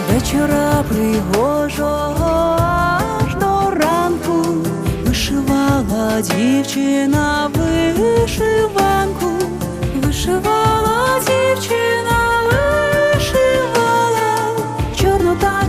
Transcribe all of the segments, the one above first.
вечора пригожого аж до ранку вишивала дівчина вишиванку, вишивала дівчина, вишивала, чорну та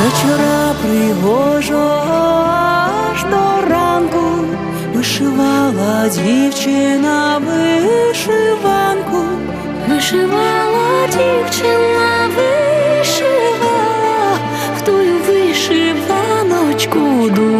вечора пригожого аж до ранку вишивала дівчина вишиванку, вишивала дівчина, вишивала в тую вишиваночку вкладала.